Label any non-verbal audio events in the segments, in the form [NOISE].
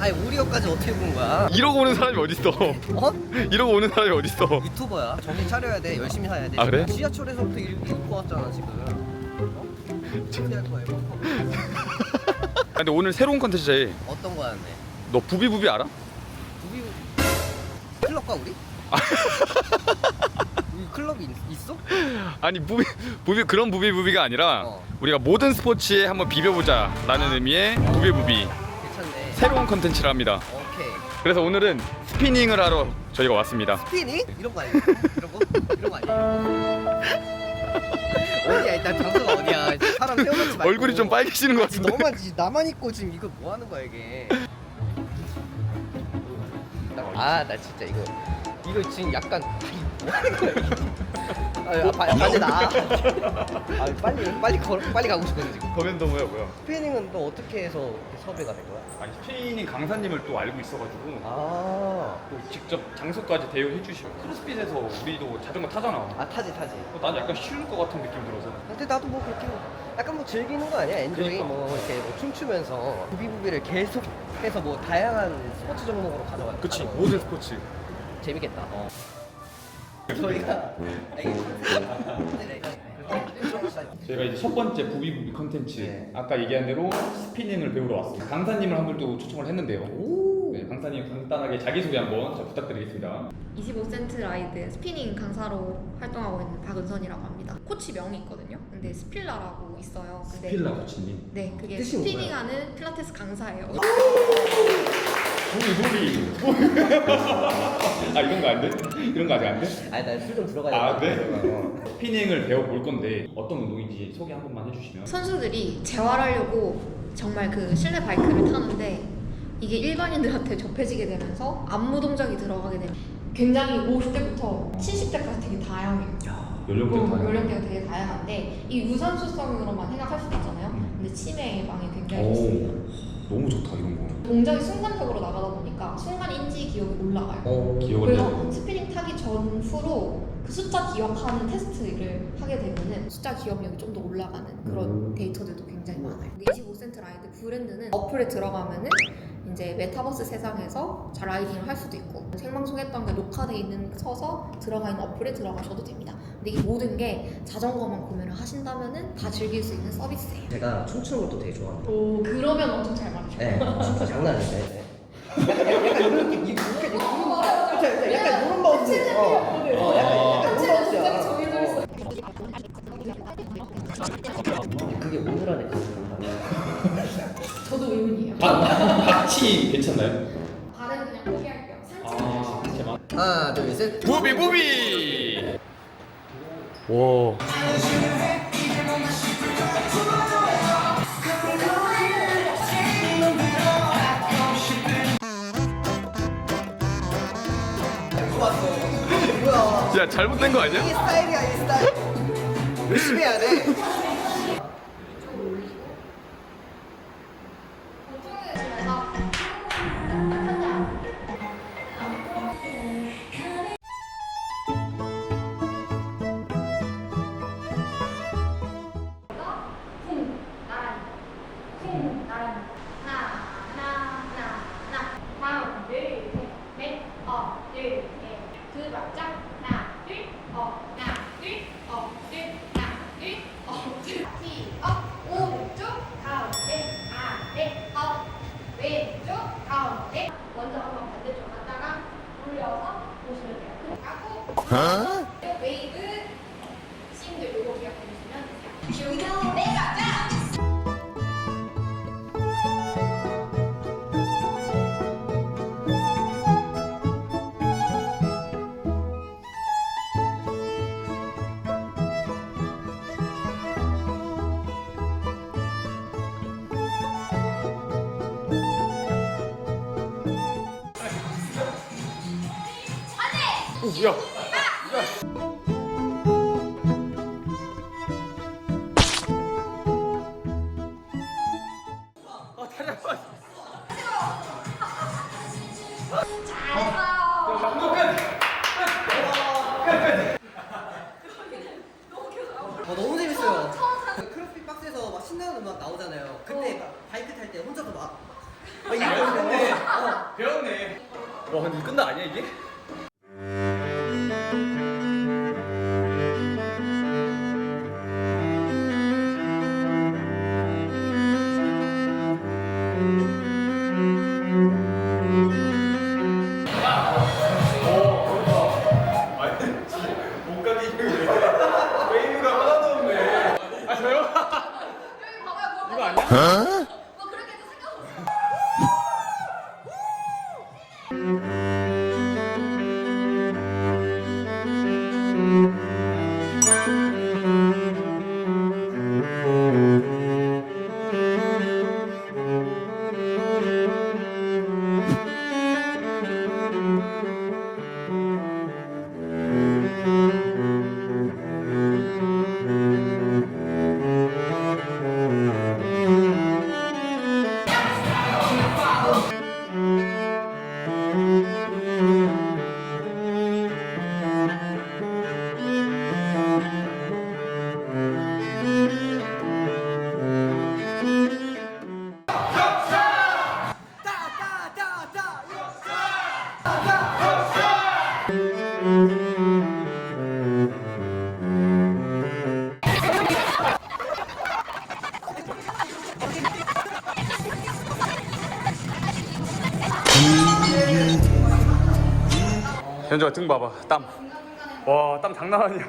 아니 오리오까지 어떻게 본 거야? 이러고 오는 사람이 어딨어? 어? 이러고 오는 사람이 어딨어? 유튜버야. 정신 차려야 돼. 열심히 살아야 돼. 아, 그래? 지하철에서부터 읽- 읽고 왔잖아 지금. 어? 준비할 거야. 이거. 아, [LAUGHS] 근데 오늘 새로운 컨텐츠지. 어떤 거였네? 너 부비부비 알아? 우리 클럽가 [LAUGHS] 우리? 클럽이 있, 있어? 아니 부비 부비 그런 부비 부비가 아니라 어. 우리가 모든 스포츠에 한번 비벼보자라는 의미의 부비 부비 괜찮네. 새로운 컨텐츠를 합니다. 오케이. 그래서 오늘은 스피닝을 하러 저희가 왔습니다. 스피닝? 이런 거 아니야? 이런 거? 이런 거 아니야? [LAUGHS] 어디야 일단 장소가 어디야? 사람 세워놓지 말고. 얼굴이 좀 빨개지는 것 같은데. 너만 지- 나만 있고 지금 이거 뭐 하는 거야 이게? 아 나 진짜 이거 이거 지금 약간? 아, 아, 바- 반지 나. 아 빨리 빨리 걸 빨리 가고 싶거든 지금. 거면도 뭐야 뭐야. 스피닝은 또 어떻게 해서 이렇게 섭외가 된 거야? 아니 스피닝 강사님을 또 알고 있어가지고 아, 또 직접 장소까지 대여해 주시고 크로스핏에서 우리도 자전거 타잖아. 아 타지 타지. 어, 난 약간 쉬울 것 같은 느낌 들어서. 근데 나도 뭐 그렇게 약간 뭐 즐기는 거 아니야? 엔조이 그러니까. 뭐 이렇게 뭐 춤추면서 부비부비를 계속해서 뭐 다양한 스포츠 종목으로 가져가는 그치 모든 스포츠. 재밌겠다. 저희가 저희가 이제 첫 번째 부비부비 컨텐츠 네. 아까 얘기한 대로 스피닝을 배우러 왔습니다. 강사님을 한 분 또 초청을 했는데요. 오. 네, 강사님 간단하게 자기소개 한번 자, 부탁드리겠습니다. 25센트 라이드 스피닝 강사로 활동하고 있는 박은선이라고 합니다. 코치 명이 있거든요. 근데 스필라라고 있어요. 근데 코치님. 네, 그게 뜻이 스피닝하는 필라테스 강사예요. 부비 부비. 아 이런 거 안 돼? 이런 거 아직 안 돼? 아니 난 술 좀 들어가야 아, 돼. 네? 스피닝을 배워볼 건데 어떤 운동인지 소개 한 번만 해주시면 선수들이 재활하려고 정말 그 실내 바이크를 타는데 이게 일반인들한테 접해지게 되면서 안무 동작이 들어가게 되면 굉장히 50대부터 70대까지 되게 다양해요. 연령대가 어, 다양해요. 연령대가 되게 다양한데 이 유산소성으로만 생각할 수도 있잖아요. 음. 근데 치매 예방에 굉장히 좋습니다. 오 너무 좋다 이런 거. 동작이 순간적으로 나가다 보니까 순간 인지 기억이 올라가요. 어. 기억을 그래서 해요. 스피닝 타기 전후로 그 숫자 기억하는 테스트를 하게 되면은 숫자 기억력이 좀 더 올라가는 그런 음. 데이터들도 굉장히 많아요. 25센트 라이드 브랜드는 어플에 들어가면은 이제 메타버스 세상에서 잘 라이딩을 할 수도 있고 생방송했던 게 녹화돼 있는 서서 들어가 있는 어플에 들어가셔도 됩니다. 근데 이 모든 게 자전거만 구매를 하신다면은 다 즐길 수 있는 서비스예요. 제가 춤추는 것도 되게 좋아합니다. 오 그러면 엄청 잘 맞죠. 네, 춤추 장난 아닌데. 네. 약간, 이런 느낌, 이- 이런 약간, 약간 이런 바운스. 어, 어, 약간 약간 이런 바운스야. 어. 그게 오늘 안에 가능한가? 저도 의문이에요. 박치 괜찮나요? 발은 그냥 포기할게요. 산책. 아 제만. 하나, 둘, 셋. 부비 부비. 와. 뭐야? 야 잘못된 거 아니야? 이게 스타일이야, 이 스타일. 열심히 해야 돼. 야. 야. 어, 어. 아, 와 근데 끝나 아니야 이게? 봐 현주가 등 봐봐 땀. 와땀 장난 아니야.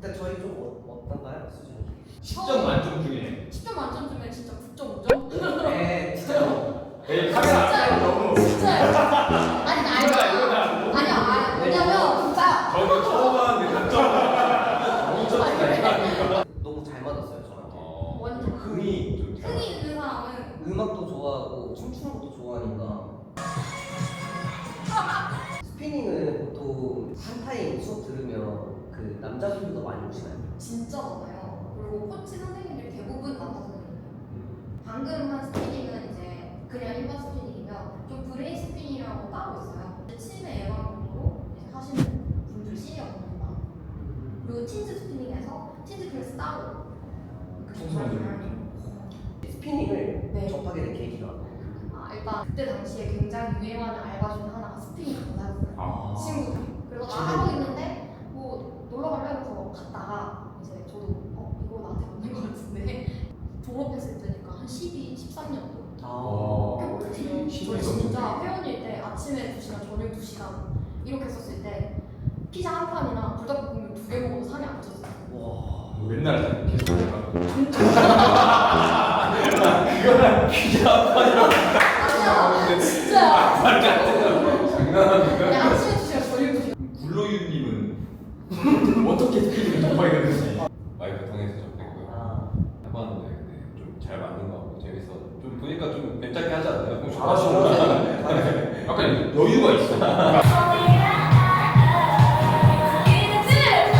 근데 저희 좀 어, 어떤가요 수준이? 10점 만점 중에 10점 만점 중에 진짜 9.5점? [LAUGHS] 네 진짜 에이 카메라 너무 진짜요? 한 타임 수업 들으면 그 남자분들도 많이 오시나요? 진짜 많아요. 그리고 코치 선생님들 대부분 남자 선생님. 방금 한 스피닝은 이제 그냥 일반 스피닝이면 좀 브레인 스피닝이라고 따로 있어요. 이제 치매 예방용으로 이제 하시는 분들 시니어 분들만. 그리고 친즈 스피닝에서 친즈 클래스 따로. 청소년들. 스피닝을 네. 접하게 된 계기가 아 일단 그때 당시에 굉장히 유행하는 알바 중 하나가 스피닝 강사였어요. 아. 친구들이. 그래서 나 친구들. 하고 있는데 뭐 놀러 갈래 해서 갔다가 이제 저도 어 이거 나한테 맞는 것 같은데 졸업했을 때니까 한 12, 13년도. 어. 꽤 오래돼요. 저 진짜 회원일 때 아침에 2시간, 저녁 2시간 이렇게 썼을 때 피자 한 판이랑 불닭볶음면 두 개 먹어도 살이 안 쪘어요. 와 맨날 계속 [LAUGHS] 아니야, 진짜. 장난합니까? 그냥 아침에 2시간, 저녁 2시간. 굴로유님은 어떻게 스피드를 됐는지. 마이크 통해서 접했고요. 아, 해봤는데 근데 좀 잘 맞는 것 같고 재밌어. 좀 보니까 좀 괜찮게 하지 않나요? 좀 잘하시는 약간 여유가 있어.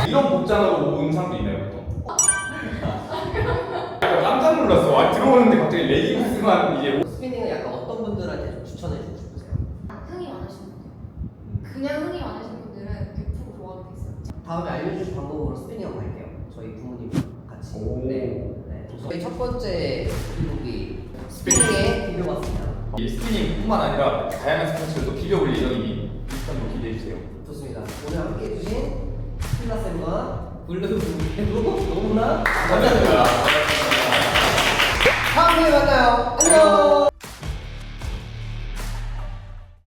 이런 복장으로 온 사람도 있나요, 보통? [LAUGHS] 깜짝 놀랐어. 와, 들어오는데 갑자기 레깅스만 이제 스피닝은 약간 어떤 분들한테 좀 추천해 주고 싶으세요? 흥이 많으신 분들. 그냥 흥이 많으신 분들은 100% 좋아하게 돼 있어요. 다음에 알려주신 방법으로 스피닝 한번 갈게요 저희 부모님과 같이 오. 네. 네. 저희 첫 번째 기록이 스피닝에 비벼봤습니다 이 스피닝뿐만 아니라 다양한 스포츠를 또 비벼볼 예정이니 일단 기대해 주세요. 좋습니다. 오늘 함께 해주신 필라쌤과 블루분께도 너무나 감사드립니다. 다음에 만나요. 안녕.